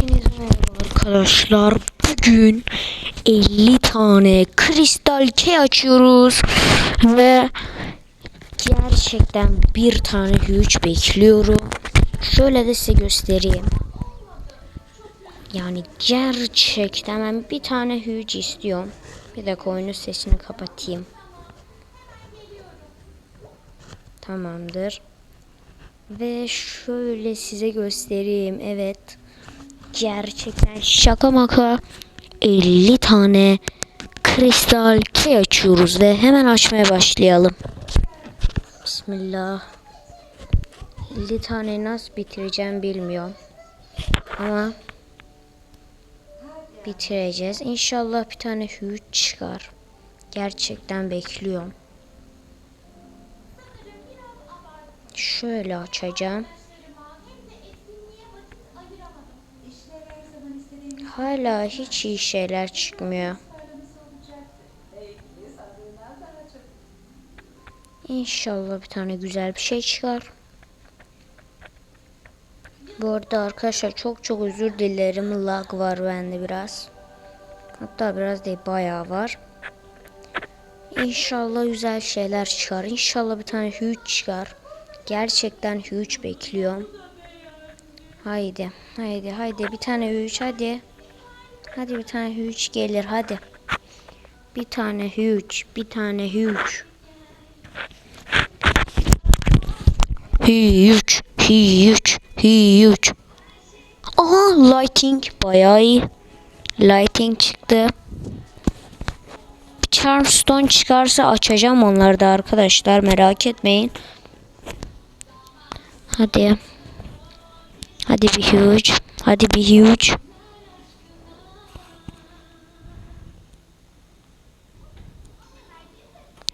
Hepinize merhaba arkadaşlar. Bugün 50 tane kristal key açıyoruz. Ve gerçekten bir tane huge bekliyorum. Şöyle de size göstereyim. Yani gerçekten ben bir tane huge istiyorum. Bir dakika oyunun sesini kapatayım. Tamamdır. Ve şöyle size göstereyim. Evet. Gerçekten şaka maka 50 tane kristal key açıyoruz ve hemen açmaya başlayalım. Bismillah. 50 tane nasıl bitireceğim bilmiyorum. Ama bitireceğiz. İnşallah bir tane huge çıkar. Gerçekten bekliyorum. Şöyle açacağım. Hala hiç iyi şeyler çıkmıyor. İnşallah bir tane güzel bir şey çıkar. Bu arada arkadaşlar çok çok özür dilerim. Lag var bende biraz. Hatta biraz değil bayağı var. İnşallah güzel şeyler çıkar. İnşallah bir tane huge çıkar. Gerçekten huge bekliyorum. Haydi. Haydi haydi bir tane huge hadi. Hadi bir tane huge gelir hadi. Bir tane huge. Bir tane huge. Huge. Huge. Huge. Aha lighting bayağı iyi. Lighting çıktı. Charmstone çıkarsa açacağım onları da arkadaşlar merak etmeyin. Hadi. Hadi bir huge. Hadi bir huge.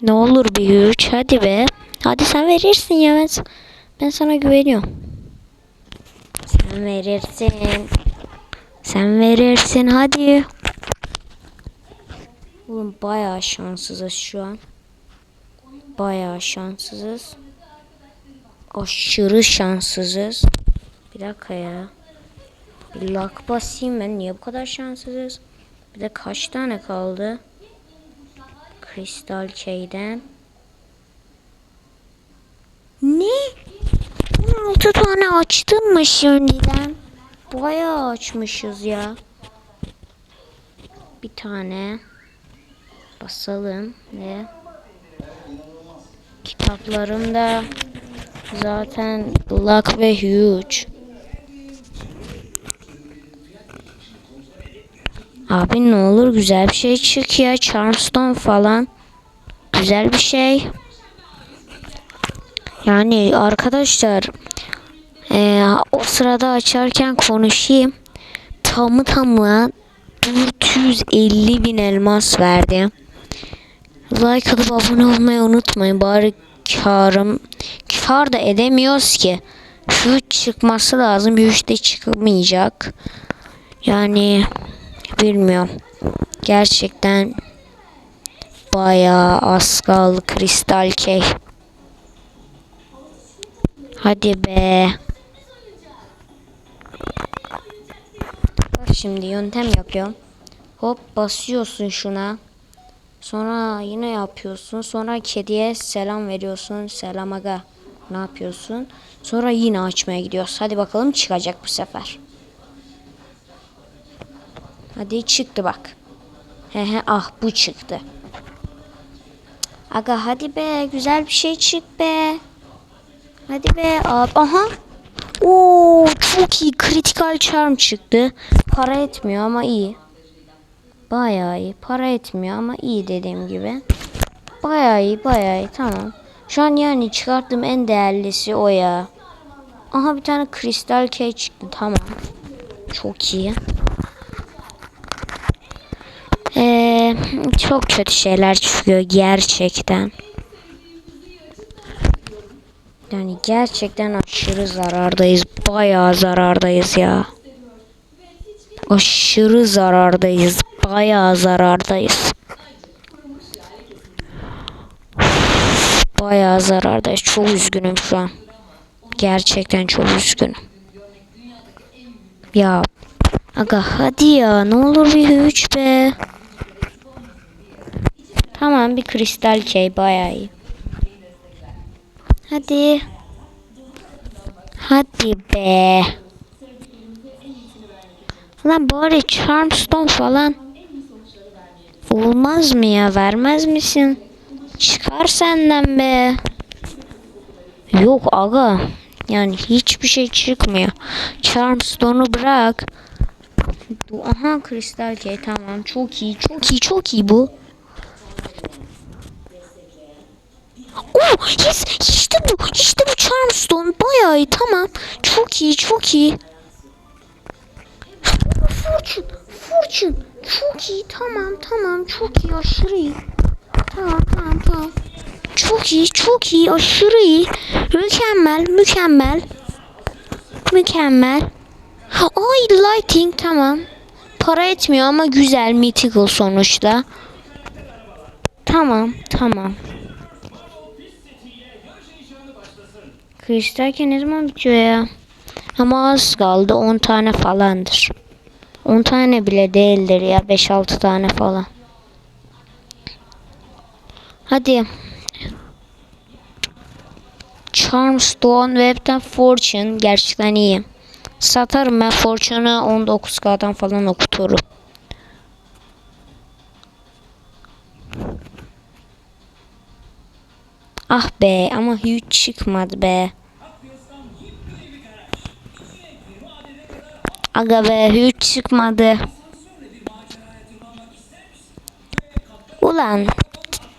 Ne olur bir huge. Hadi be. Hadi sen verirsin ya. Ben, ben sana güveniyorum. Sen verirsin. Sen verirsin. Hadi. Oğlum bayağı şanssızız şu an. Bayağı şanssızız. Aşırı şanssızız. Bir dakika ya. Bir lak basayım ben. Niye bu kadar şanssızız? Bir de kaç tane kaldı? Kristal Key'den. Ne? 16 tane açtın mı şimdiden? Bayağı açmışız ya. Bir tane basalım ve kitaplarımda zaten Luck ve Huge. Abi ne olur güzel bir şey çık ya. Charmstone falan. Güzel bir şey. Yani arkadaşlar eee, o sırada açarken konuşayım. Tamı tamına 450 bin elmas verdi. Like atıp abone olmayı unutmayın. Bari karım kar da edemiyoruz ki. Şu çıkması lazım. Huge de çıkmayacak. Yani bilmiyorum. Gerçekten bayağı az kaldı kristal key. Hadi be. Bak şimdi yöntem yapıyorum. Hop basıyorsun şuna. Sonra yine yapıyorsun. Sonra kediye selam veriyorsun. Selam aga. Ne yapıyorsun? Sonra yine açmaya gidiyoruz. Hadi bakalım çıkacak bu sefer. Hadi çıktı bak. He he ah bu çıktı. Aga hadi be güzel bir şey çık be. Hadi be abi. Aha. Oo çok iyi. Critical charm çıktı. Para etmiyor ama iyi. Bayağı iyi. Para etmiyor ama iyi dediğim gibi. Bayağı iyi, bayağı iyi. Tamam. Şu an yani çıkarttığım en değerlisi o ya. Aha bir tane kristal key çıktı. Tamam. Çok iyi. Çok kötü şeyler çıkıyor gerçekten. Yani gerçekten aşırı zarardayız. Bayağı zarardayız ya. Aşırı zarardayız. Bayağı zarardayız. Bayağı zarardayız. Çok üzgünüm şu an. Gerçekten çok üzgünüm. Ya Aga hadi ya ne olur bir üç be. Tamam bir kristal şey bayağı iyi. Hadi. Hadi be. Lan bari Charmstone falan. Olmaz mı ya vermez misin? Çıkar senden be. Yok aga. Yani hiçbir şey çıkmıyor. Charmstone'u bırak. Aha kristal key tamam çok iyi çok iyi çok iyi bu. Oh yes işte bu işte bu Charmstone bayağı iyi tamam çok iyi çok iyi. Fortune Fortune çok iyi tamam tamam çok iyi aşırı iyi. Tamam tamam tamam. Çok iyi çok iyi aşırı iyi. Mükemmel mükemmel. Mükemmel. Ay lighting tamam. Para etmiyor ama güzel mythical sonuçta. Tamam tamam. Kristal ne zaman bitiyor ya? Ama az kaldı 10 tane falandır. 10 tane bile değildir ya 5-6 tane falan. Hadi. Charmstone Web'den Fortune gerçekten iyi. Satarım ben Fortune'u 19K'dan falan okuturum. Ah be ama hiç çıkmadı be. Aga be hiç çıkmadı. Ulan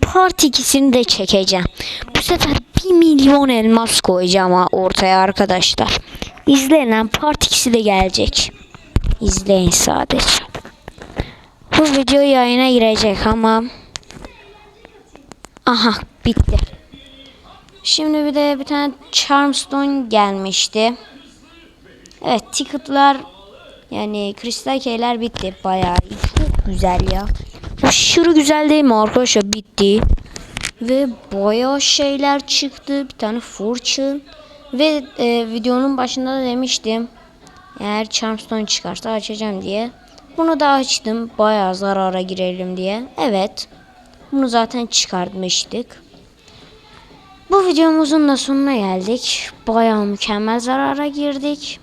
part ikisini de çekeceğim. Bu sefer 1 milyon elmas koyacağım ortaya arkadaşlar. İzleyin lan part ikisi de gelecek. İzleyin sadece. Bu video yayına girecek ama Aha bitti. Şimdi bir de bir tane Charmstone gelmişti. Evet ticketlar yani kristal keyler bitti. Bayağı. Çok güzel ya. Aşırı güzel değil mi arkadaşlar? Bitti. Ve bayağı şeyler çıktı. Bir tane fortune. Ve e, videonun başında da demiştim. Eğer Charmstone çıkarsa açacağım diye. Bunu da açtım. Bayağı zarara girelim diye. Evet. Bunu zaten çıkartmıştık. Bu videomuzun da sonuna geldik. Bayağı mükemmel zarara girdik.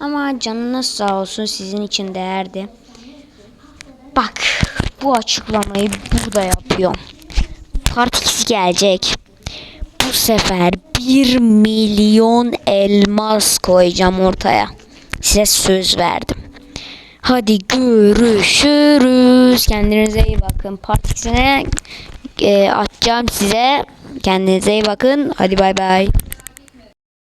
Ama canınız sağ olsun sizin için değerdi. Bak bu açıklamayı burada yapıyorum. Part 2 gelecek. Bu sefer 1 milyon elmas koyacağım ortaya. Size söz verdim. Hadi görüşürüz. Kendinize iyi bakın. Part 2'sine e, atacağım size. Kendinize iyi bakın. Hadi bay bay.